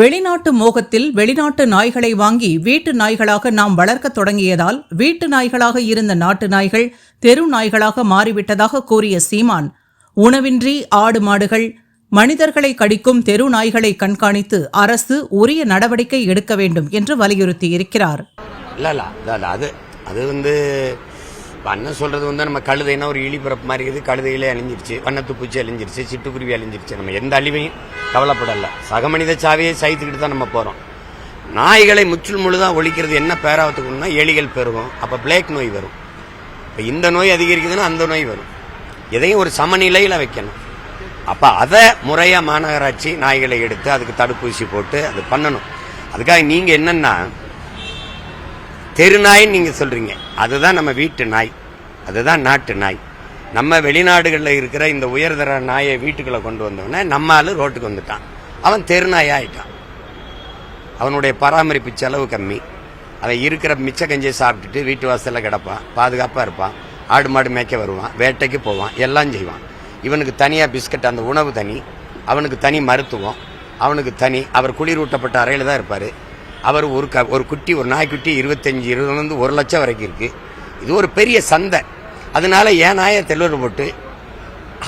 வெளிநாட்டு மோகத்தில் வெளிநாட்டு நாய்களை வாங்கி வீட்டு நாய்களாக நாம் வளர்க்கத் தொடங்கியதால் வீட்டு நாய்களாக இருந்த நாட்டு நாய்கள் தெரு நாய்களாக மாறிவிட்டதாக கூறிய சீமான் உணவின்றி ஆடு மாடுகள் மனிதர்களை கடிக்கும் தெரு நாய்களை கண்காணித்து அரசு உரிய நடவடிக்கை எடுக்க வேண்டும் என்று வலியுறுத்தியிருக்கிறார். அது அது வந்து வண்ணம் அண்ணன் சொல்றது வந்து நம்ம கழுதைனா ஒரு இழிபிறப்பு மாதிரி இருக்குது. கழுதையிலே அழிஞ்சிருச்சு. வண்ணத்து பூச்சி அழிஞ்சிருச்சு. சிட்டுக்குருவி அழிஞ்சிருச்சு. நம்ம எந்த அழிவையும் கவலைப்படலை. சக மனித சாவியை சைத்துக்கிட்டு தான் நம்ம போகிறோம் நாய்களை முற்றில் முழுதாக ஒழிக்கிறது என்ன பேராவத்துக்குன்னா எலிகள் பெருகும். அப்போ பிளேக் நோய் வரும். இப்போ இந்த நோய் அதிகரிக்குதுன்னா அந்த நோய் வரும். எதையும் ஒரு சமநிலையில் வைக்கணும். அப்போ அதை முறையாக மாநகராட்சி நாய்களை எடுத்து அதுக்கு தடுப்பூசி போட்டு அது பண்ணணும். அதுக்காக நீங்கள் என்னன்னா தெருநாய்ன்னு நீங்கள் சொல்கிறீங்க அதுதான் நம்ம வீட்டு நாய். அதுதான் நாட்டு நாய். நம்ம வெளிநாடுகளில் இருக்கிற இந்த உயர்தர நாயை வீட்டுக்குள்ள கொண்டு வந்தவொடனே நம்ம ஆள் ரோட்டுக்கு வந்துட்டான். அவன் தெருநாயா ஆயிட்டான். அவனுடைய பராமரிப்பு செலவு கம்மி. அவன் இருக்கிற மிச்ச கஞ்சியை சாப்பிட்டுட்டு வீட்டு வாசலில் கிடப்பான். பாதுகாப்பாக இருப்பான். ஆடு மாடு மேய்க்க வருவான். வேட்டைக்கு போவான். எல்லாம் செய்வான். இவனுக்கு தனியாக பிஸ்கட் அந்த உணவு தனி. அவனுக்கு தனி மருத்துவம். அவனுக்கு தனி. அவர் குளிரூட்டப்பட்ட அறையில் தான் இருப்பார். அவர் ஒரு க ஒரு குட்டி ஒரு நாய்க்குட்டி இருபத்தஞ்சி இருபதுலேருந்து ஒரு லட்சம் வரைக்கும் இருக்குது இது ஒரு பெரிய சந்தை. அதனால என் நாயை தெளிவு போட்டு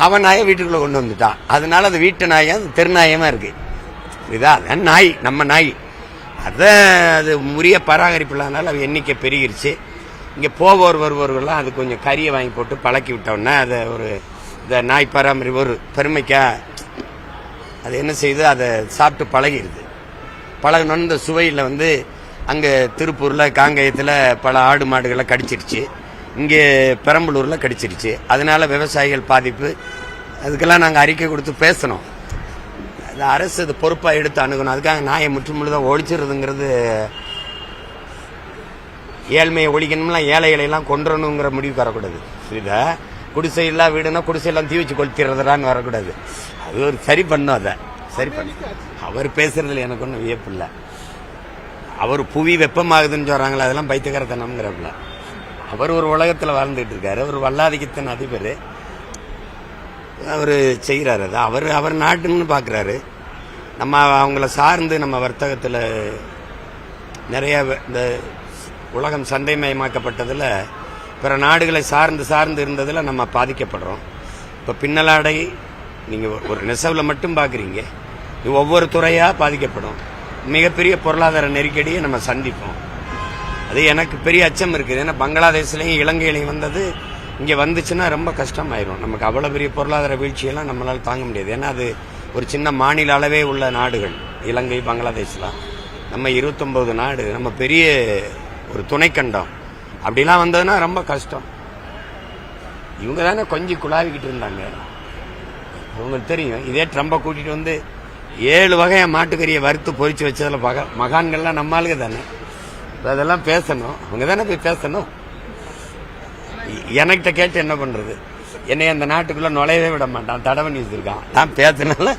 அவன் நாயை வீட்டுக்குள்ளே கொண்டு வந்துட்டான் அதனால அது வீட்டு நாயும் அது தெருநாயமாக இருக்குது இதா அதான் நாய் நம்ம நாய். அதை அது முறிய பராமரிப்பு இல்லாதனால அது எண்ணிக்கை பெருகிருச்சு. இங்கே போவோர் வருவோர்கள்லாம் அது கொஞ்சம் கறியை வாங்கி போட்டு பழக்கி விட்டோன்னே அதை ஒரு இந்த நாய் பராமரிப்பு ஒரு பெருமைக்கா அது என்ன செய்யுது அதை சாப்பிட்டு பழகிடுது பழகணுன்னு இந்த சுவையில் வந்து அங்கே திருப்பூரில் காங்கயத்தில் பல ஆடு மாடுகளை கடிச்சிருச்சு. இங்கே பெரம்பலூரில் கடிச்சிருச்சு. அதனால் விவசாயிகள் பாதிப்பு. அதுக்கெல்லாம் நாங்கள் அறிக்கை கொடுத்து பேசணும். அது அரசு அது பொறுப்பாக எடுத்து அணுகணும். அதுக்காக நாயை முற்று முழுதாக ஒழிச்சிருதுங்கிறது ஏழ்மையை ஒழிக்கணும்லாம் ஏழைகளை எல்லாம் கொன்றணுங்கிற முடிவுக்கு வரக்கூடாது. புரியுதா? குடிசை இல்லா வீடுனா குடிசையெல்லாம் தீ வச்சு கொளுத்திடுறதுடான்னு வரக்கூடாது. அது ஒரு சரி பண்ணும் அதை. சரி பண்ணும் அவர் பேசுறதுல எனக்கு ஒன்றும் வியப்பு இல்லை. அவர் புவி வெப்பமாகுதுன்னு சொல்கிறாங்களே அதெல்லாம் பைத்தியகாரத்தனம்ங்கிறப்பல அவர் ஒரு உலகத்தில் வாழ்ந்துகிட்டு இருக்காரு. அவர் வல்லாதிக்கத்தின் அதிபர். அவர் செய்கிறாரு அது. அவர் அவர் நாட்டுன்னு பார்க்குறாரு நம்ம அவங்கள சார்ந்து நம்ம வர்த்தகத்தில் நிறைய இந்த உலகம் சந்தைமயமாக்கப்பட்டதில் பிற நாடுகளை சார்ந்து சார்ந்து இருந்ததில் நம்ம பாதிக்கப்படுறோம். இப்போ பின்னலாடை நீங்கள் ஒரு நெசவில் மட்டும் பார்க்குறீங்க இது ஒவ்வொரு துறையாக பாதிக்கப்படும். மிகப்பெரிய பொருளாதார நெருக்கடியை நம்ம சந்திப்போம். அது எனக்கு பெரிய அச்சம் இருக்குது. ஏன்னா பங்களாதேஷ்லையும் இலங்கையிலையும் வந்தது இங்கே வந்துச்சுன்னா ரொம்ப கஷ்டமாயிரும். நமக்கு அவ்வளோ பெரிய பொருளாதார வீழ்ச்சியெல்லாம் நம்மளால் தாங்க முடியாது. ஏன்னா அது ஒரு சின்ன மாநில அளவே உள்ள நாடுகள் இலங்கை பங்களாதேஷ்லாம். நம்ம இருபத்தொம்போது நாடு நம்ம பெரிய ஒரு துணைக்கண்டம். அப்படிலாம் வந்ததுன்னா ரொம்ப கஷ்டம். இவங்க தானே கொஞ்சம் குழாவிக்கிட்டு இருந்தாங்க. உங்களுக்கு தெரியும். இதே ட்ரம்பை கூட்டிகிட்டு வந்து ஏழு வகையா மாட்டுக்கறியை வறுத்து பொறிச்சு வச்சதுல மக மகான்கள்லாம் நம்ம ஆளுங்க தானே அதெல்லாம் பேசணும். அவங்க தானே போய் பேசணும். எனக்கிட்ட கேட்டு என்ன பண்றது? என்னை அந்த நாட்டுக்குள்ள நுழையவே விட மாட்டான். தடவை பண்ணி நான் பேசினால